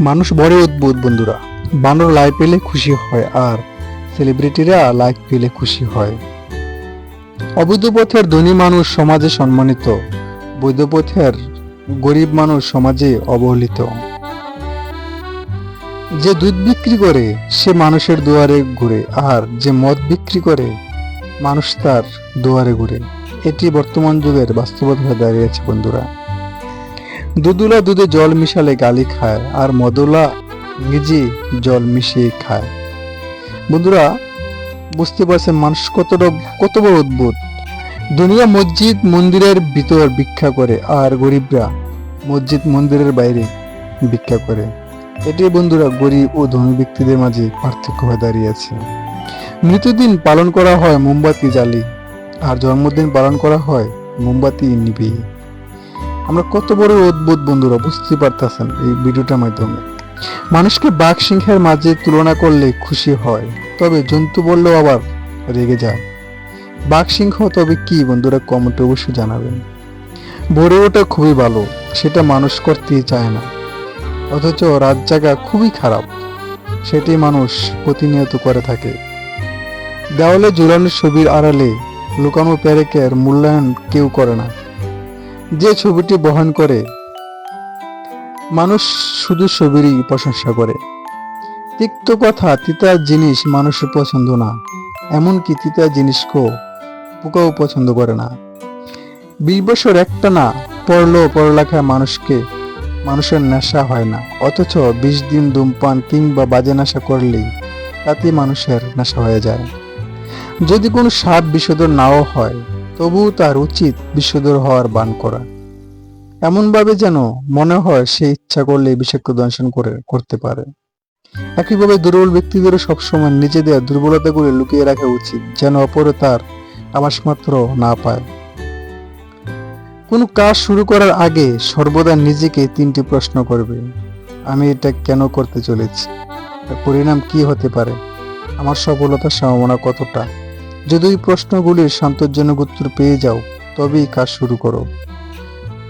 মানুষ বড় অদ্ভুত বন্ধুরা। বানর লাইক পেলে খুশি হয় আর সেলিব্রিটিরা লাইক পেলে খুশি হয়। অবৈধ পথের ধনী মানুষ সমাজে সম্মানিত, বৈধ পথের গরিব মানুষ সমাজে অবহেলিত। যে দুধ বিক্রি করে, সে মানুষের দুয়ারে ঘুরে, আর যে মদ বিক্রি করে, মানুষ তার দুয়ারে ঘুরে। এটি বর্তমান যুগের বাস্তবতা দাঁড়িয়েছে বন্ধুরা। দুধুলা দুধে জল মিশালে গালি খায়, আর মদুলা নিজে জল মিশিয়ে খায়। বন্ধুরা, বুঝতে পারছেন মানুষ কতটা, কত বড় অদ্ভুত। দুনিয়া মসজিদ মন্দিরের ভিতর ভিক্ষা করে, আর গরিবরা মসজিদ মন্দিরের বাইরে ভিক্ষা করে। এটি বন্ধুরা গরিব ও ধনী ব্যক্তিদের মাঝে পার্থক্য হয়ে দাঁড়িয়েছে মৃত্যুদিন পালন করা হয় মোমবাতি জ্বালি আর জন্মদিন পালন করা হয় মোমবাতি নিভিয়ে। আমরা কত বড় অদ্ভুত বন্ধুরা বুঝতে পারতেছেন এই ভিডিওটার মাধ্যমে। মানুষকে বাঘ সিংহের মাঝে তুলনা করলে খুশি হয়, তবে জন্তু বললেও আবার রেগে যায়। বাঘ সিংহ তবে কি বন্ধুরা কমেন্টে অবশ্যই জানাবেন। ভরে ওটা খুবই ভালো, সেটা মানুষ করতেই চায় না। অথচ রাত জাগা খুবই খারাপ সেটি মানুষ প্রতিনিয়ত করে থাকে। দেওয়ালে ঝুলানো ছবির আড়ালে লুকানো প্যারেকের মূল্যায়ন কেউ করে না। যে ছবিটি বহন করে, মানুষ শুধু ছবিরই প্রশংসা করে। তিক্ত কথা তিতা জিনিস মানুষের পছন্দ না। এমনকি তিতা জিনিসকেও পোকাও পছন্দ করে না। বিশ বছর একটা না পড়ল পড়ালেখায় মানুষকে, মানুষের নেশা হয় না। অথচ বিশ দিন ধূমপান কিংবা বাজে নেশা করলেই তাতে মানুষের নেশা হয়ে যায়। যদি কোনো সাপ বিষধর নাও হয় তবুও তার উচিত বিষধর হওয়ার বান করা। এমনভাবে যেন মনে হয় সে ইচ্ছা করলে বিষাক্ত দংশন করে, করতে পারে। একইভাবে দুর্বল ব্যক্তিদেরও সবসময় নিজেদের দুর্বলতাগুলি লুকিয়ে রাখা উচিত, যেন অপরে তার আবাসমাত্র না পায়। কোনো কাজ শুরু করার আগে সর্বদা নিজেকে তিনটি প্রশ্ন করবে, আমি এটা কেন করতে চলেছি? পরিণাম কি হতে পারে? আমার সফলতার সম্ভাবনা কতটা? যদি ওই প্রশ্নগুলির সন্তোষজনক উত্তর পেয়ে যাও, তবেই কাজ শুরু করো।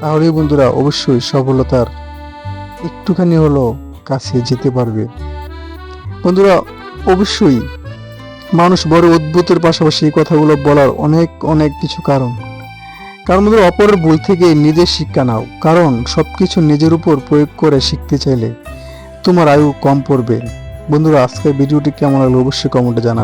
তাহলে বন্ধুরা, অবশ্যই সফলতার একটুখানি হলো কাছে যেতে পারবে। বন্ধুরা, অবশ্যই মানুষ বড় অদ্ভুতের পাশাপাশি এই কথাগুলো বলার অনেক অনেক কিছু কারণ। কারণ বন্ধুরা অপরের বই থেকে নিজের শিক্ষা নাও। কারণ সবকিছু নিজের উপর প্রয়োগ করে শিখতে চাইলে তোমার আয়ু কম পড়বে। বন্ধুরা, আজকের ভিডিওটি কেমন লাগল অবশ্যই কমেন্টে জানাবে।